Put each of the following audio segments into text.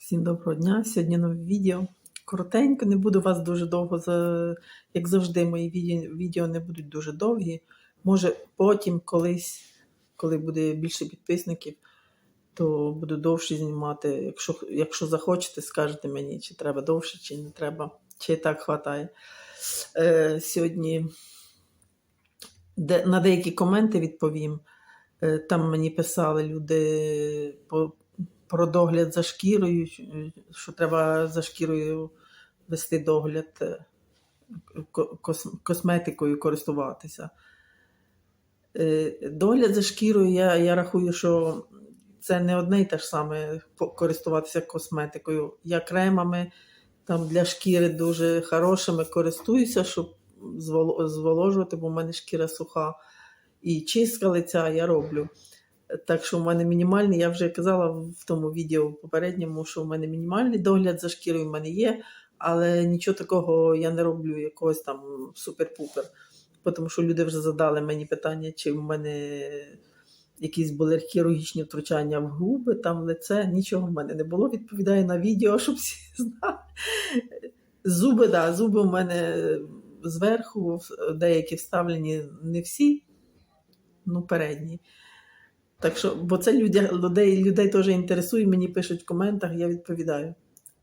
Всім доброго дня. Сьогодні нове відео. Коротенько, не буду вас дуже довго, як завжди, мої відео, не будуть дуже довгі. Може, потім колись, коли буде більше підписників, то буду довше знімати. Якщо, якщо захочете, скажете мені, чи треба довше, чи не треба, чи так хватає. Е, сьогодні де, на деякі коменти відповім. Е, Там мені писали люди по, про догляд за шкірою, що треба за шкірою вести догляд, е, ко- кос- косметикою користуватися. Е, Догляд за шкірою, я, я рахую, що це не одне й те ж саме користуватися косметикою. Я кремами там для шкіри дуже хорошими користуюся, щоб зволожувати, бо в мене шкіра суха. І чистка лиця я роблю. Так що в мене мінімальний, я вже казала в тому відео попередньому, що в мене мінімальний догляд за шкірою в мене є, але нічого такого я не роблю, якогось там супер-пупер. Тому що люди вже задали мені питання, чи в мене якісь були хірургічні втручання в губи, там в лице. Нічого в мене не було. Відповідаю на відео, щоб всі знали. Зуби, да, зуби в мене зверху, деякі вставлені, не всі, ну передні. Так що, бо це людей, людей, людей теж інтересує, мені пишуть в коментах, я відповідаю.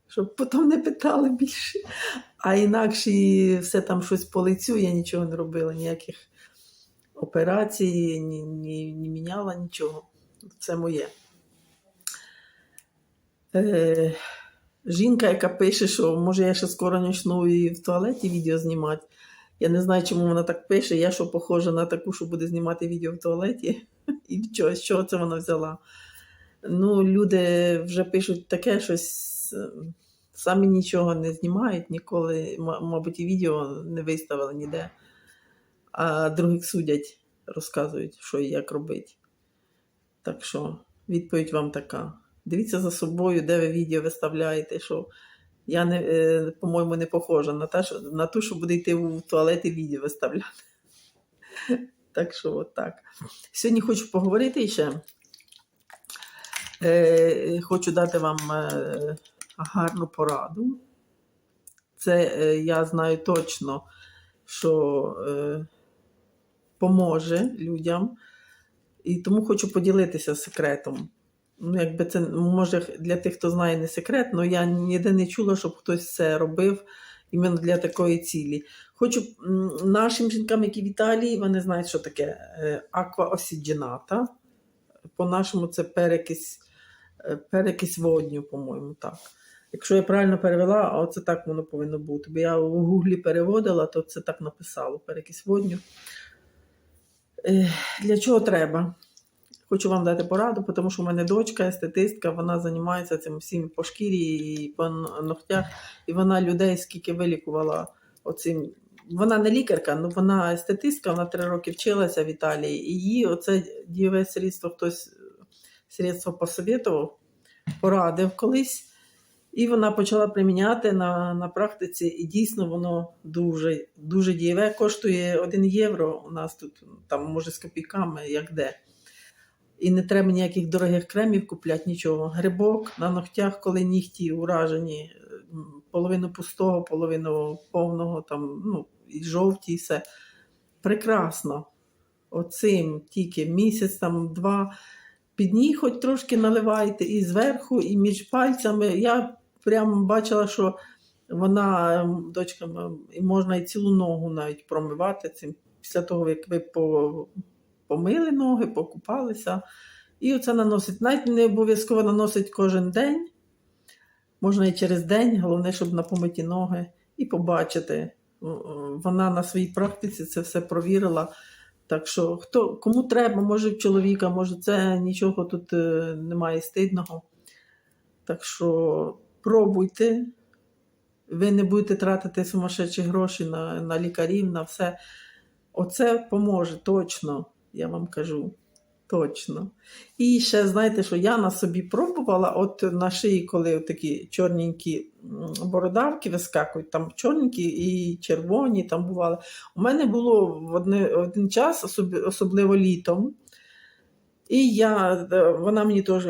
Щоб потім не питали більше. А інакше все там щось по лицю, я нічого не робила, ніяких операцій, ні, ні, ні міняла нічого. Це моє. Е, жінка, яка пише, що може я ще скоро почну і в туалеті відео знімати. Я не знаю, чому вона так пише. Я що похожа на таку, що буде знімати відео в туалеті. І чого, з чого це вона взяла? Ну, люди вже пишуть таке щось, е, самі нічого не знімають, ніколи, мабуть, і відео не виставили ніде, а других судять, розказують, що і як робити. Так що відповідь вам така. Дивіться за собою, де ви відео виставляєте, що я, не, е, по-моєму, не похожа на, те, що, на ту, що буде йти в туалет і відео виставляти. Так що от так. Сьогодні хочу поговорити ще. Е, хочу дати вам е, гарну пораду. Це е, я знаю точно, що е, поможе людям. І тому хочу поділитися секретом. Ну, якби це може для тих, хто знає, не секрет, але я ніде не чула, щоб хтось це робив іменно для такої цілі. Хочу нашим жінкам, які в Італії, вони знають, що таке акваосіджената. По-нашому це перекись, е, перекись водню, по-моєму, так. Якщо я правильно перевела, а оце так воно повинно бути. Бо я в гуглі переводила, то це так написало: перекись водню. Для чого треба? Хочу вам дати пораду, тому що в мене дочка, естетистка, вона займається цим всім по шкірі і по ногтях, і вона людей скільки вилікувала оцим. Вона не лікарка, але вона естетистка, вона три роки вчилася в Італії. І їй оце дієве средство хтось средство посоветував, порадив колись. І вона почала приміняти на, на практиці, і дійсно воно дуже, дуже дієве. Коштує 1 євро. У нас тут там може з копійками, як де. І не треба ніяких дорогих кремів купляти, нічого. Грибок на ногтях, коли нігті уражені, половину пустого, половину повного, там, ну, і жовті, і все. Прекрасно. Оцим тільки місяць, там, два. Під ній хоч трошки наливайте і зверху, і між пальцями. Я прямо бачила, що вона, дочка, можна і цілу ногу навіть промивати цим. Після того, як ви по, помили ноги, покупалися. І оце наносить. Навіть не обов'язково наносить кожен день. Можна і через день, головне, щоб на помиті ноги, і побачити. Вона на своїй практиці це все провірила. Так що, хто, кому треба, може в чоловіка, може це нічого тут е, немає стидного. Так що пробуйте. Ви не будете тратити сумасшедші гроші на, на лікарів, на все. Оце поможе точно, я вам кажу. Точно. І ще знаєте, що я на собі пробувала, от на шиї, коли такі чорненькі бородавки вискакують, там чорненькі і червоні там бували. У мене було в одне, один час, особ- особливо літом. І я, е, вона мені теж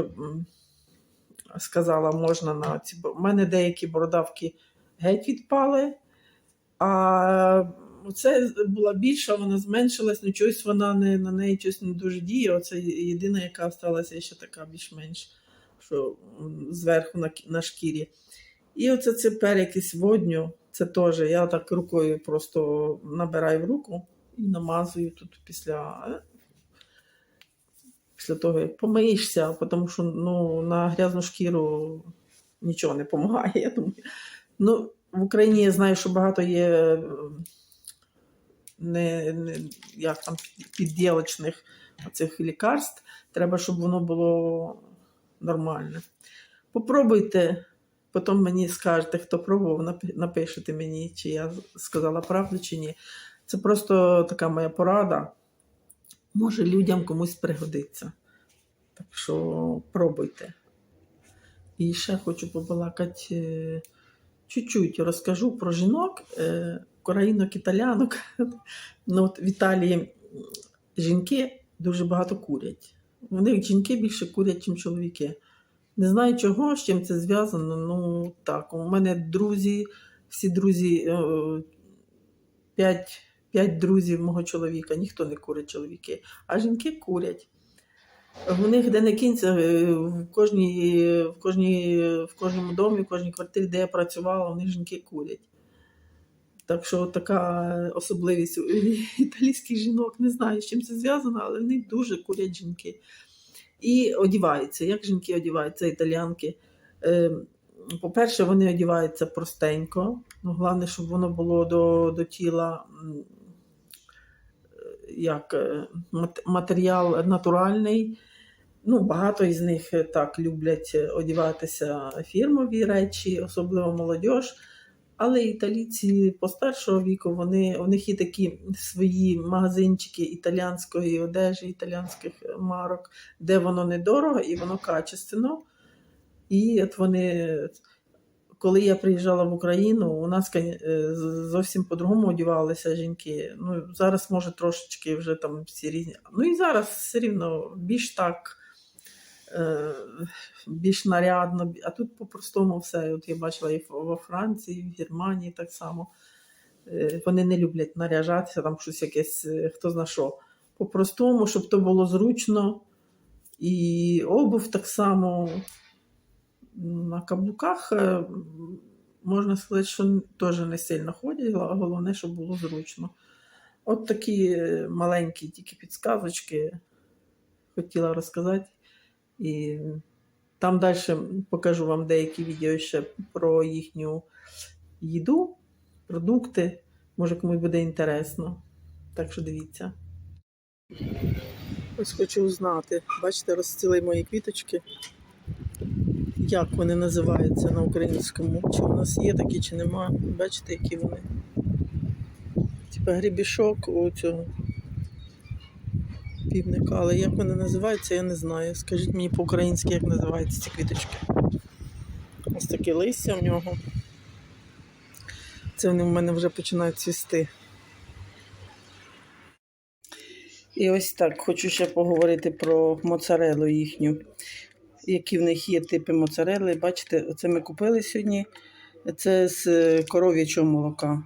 сказала, можна на ці. У мене деякі бородавки геть відпали, а це була більша, вона зменшилась, ну чогось вона не, на неї щось не дуже діє. Оце єдина, яка залишилася ще така більш-менш, що зверху на, на шкірі. І оце цепер якийсь водню, це теж я так рукою просто набираю в руку і намазую тут після, е, після того, як помиєшся, тому що ну, на грязну шкіру нічого не допомагає. Я думаю. Ну, в Україні я знаю, що багато є не, не, як там, підділочних цих лікарств. Треба, щоб воно було нормальне. Попробуйте, потім мені скажете, хто пробував, напишете мені, чи я сказала правду, чи ні. Це просто така моя порада. Може, людям комусь пригодиться. Так що пробуйте. І ще хочу побалакати е, чуть-чуть розкажу про жінок, е, українок, італянок. Ну, от в Італії жінки дуже багато курять. В них жінки більше курять, ніж чоловіки. Не знаю чого, з чим це зв'язано. Ну так, у мене друзі, всі друзі, е, п'ять, друзів мого чоловіка, ніхто не курить чоловіки, а жінки курять. В них де не кінця, е, в кожній, в, кожній, в кожному домі, в кожній квартирі, де я працювала, у них жінки курять. Так що така особливість у італійських жінок, не знаю, з чим це зв'язано, але в них дуже курять жінки. І одіваються. Як жінки одіваються, італіянки? Е, По-перше, вони одіваються простенько. Ну, головне, щоб воно було до, до тіла як е, матеріал натуральний. Ну, багато із них е, так люблять е, одіватися фірмові речі, особливо молодь. Але італійці постаршого віку, вони, у них є такі свої магазинчики італіянської одежі, італіянських марок, де воно недорого і воно качественно. І от вони, коли я приїжджала в Україну, у нас е, зовсім по-другому одівалися жінки. Ну, зараз, може, трошечки вже там всі різні. Ну і зараз все рівно більш так. Е, Більш нарядно, а тут по-простому все. От я бачила і во Франції, і в Германії так само. Е, Вони не люблять наряжатися, там щось якесь, е, хто зна що. По-простому, щоб то було зручно. І обув так само на каблуках можна сказати, що теж не сильно ходять, а головне, щоб було зручно. От такі маленькі тільки підсказочки хотіла розказати. І там далі покажу вам деякі відео ще про їхню їду, продукти. Може, комусь буде інтересно. Так що дивіться. Ось хочу узнати. Бачите, розцвіли мої квіточки. Як вони називаються на українському? Чи у нас є такі, чи нема? Бачите, які вони? Типа грібішок у цього півника. Але як вони називаються, я не знаю. Скажіть мені по-українськи, як називаються ці квіточки. Ось таке листя в нього. Це вони в мене вже починають цвісти. І ось так хочу ще поговорити про моцарелу їхню. Які в них є типи моцарели. Бачите, оце ми купили сьогодні. Це з коров'ячого молока.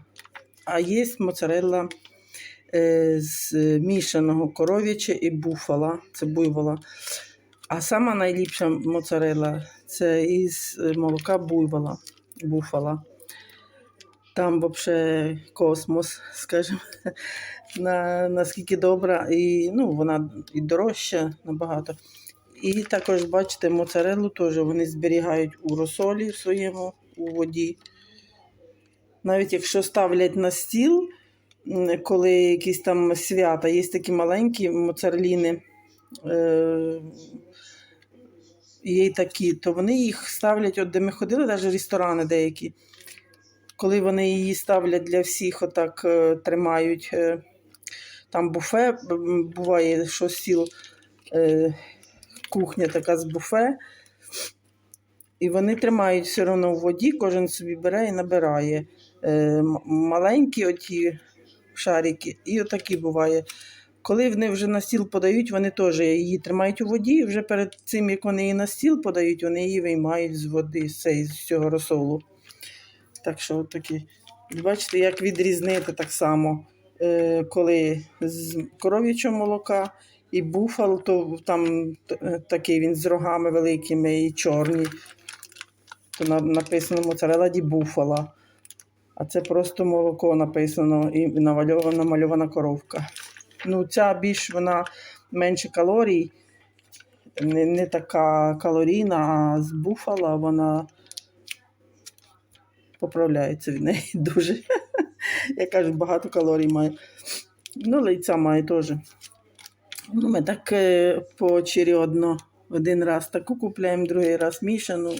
А є моцарелла з мішаного коров'яча і буфала. Це буйвола. А сама найліпша моцарелла це із е, молока буйвола, буфала. Там взагалі космос, скажімо, на, наскільки добра, і ну, вона і дорожча набагато. І також, бачите, моцареллу теж вони зберігають у розсолі своєму у воді. Навіть якщо ставлять на стіл, коли якісь там свята, є такі маленькі моцареліни, е, є такі, то вони їх ставлять, от де ми ходили, навіть ресторани деякі, коли вони її ставлять для всіх, отак е, тримають. е, Там буфе буває, що стіл, е, кухня така з буфе. І вони тримають все одно в воді, кожен собі бере і набирає. Маленькі оті шарики, і отакі буває. коли вони вже на стіл подають, вони теж її тримають у воді, і вже перед цим, як вони її на стіл подають, вони її виймають з води, з, цього розсолу. Так що от такі. Бачите, як відрізнити так само, е, коли з коров'ячого молока і буфал, то там е, такий він з рогами великими і чорні. То на- написано моцарела ді буфала. А це просто молоко написано і намальована, намальована коровка. Ну, ця більш вона менше калорій, не, не така калорійна, а з буфала вона поправляється від неї дуже. Я кажу, багато калорій має. Ну, але й ця має теж. Ну, ми так е, поочередно один раз таку купляємо, другий раз мішану.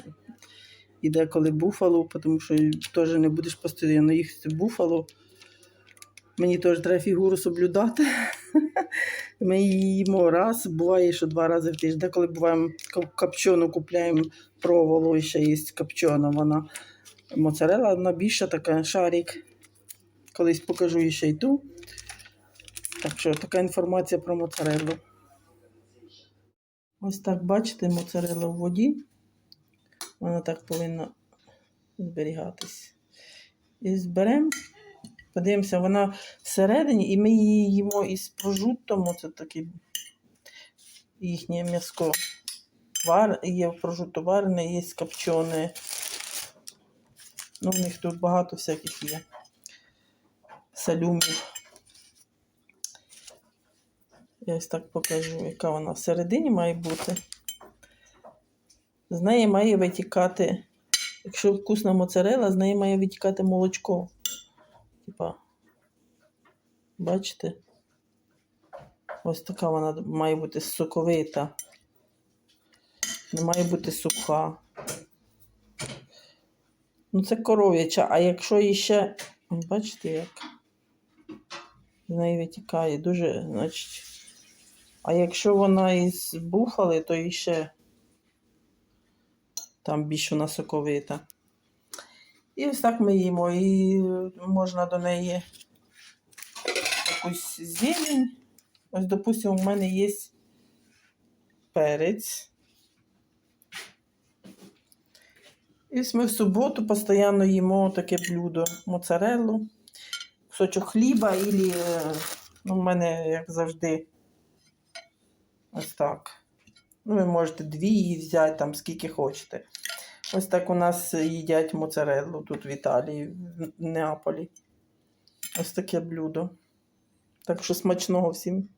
І деколи буфалу, тому що теж не будеш постійно їсти буфалу. Мені теж треба фігуру соблюдати. Ми їмо раз, буває, що два рази в тиждень. Деколи буваємо копчену купляємо проволу, і ще є копчена вона. Моцарела вона більша така, шарик. Колись покажу ще й ту. Так що така інформація про моцарелу. Ось так бачите, моцарела в воді. Вона так повинна зберігатись. І зберемо. Подивимося, вона всередині, і ми її їмо із прожуттом. Оце таке їхнє м'яско. Вар, є прожутто варене, є копчене. Ну, в них тут багато всяких є. Салюмів. Я ось так покажу, яка вона всередині має бути. З неї має витікати, якщо вкусна моцарела, з неї має витікати молочко. Типа, бачите? Ось така вона має бути соковита. Не має бути суха. Ну, це коров'яча, а якщо іще. Бачите, як з неї витікає дуже, значить. А якщо вона із буфали, то іще там більш вона соковита. І ось так ми їмо. І можна до неї якусь зелень. Ось, допустимо, у мене є перець. І ось ми в суботу постійно їмо таке блюдо моцареллу, кусочок хліба, і ну, в мене, як завжди, ось так. Ну, ви можете дві її взяти, там скільки хочете. Ось так у нас їдять моцареллу тут в Італії, в Неаполі. Ось таке блюдо. Так що смачного всім.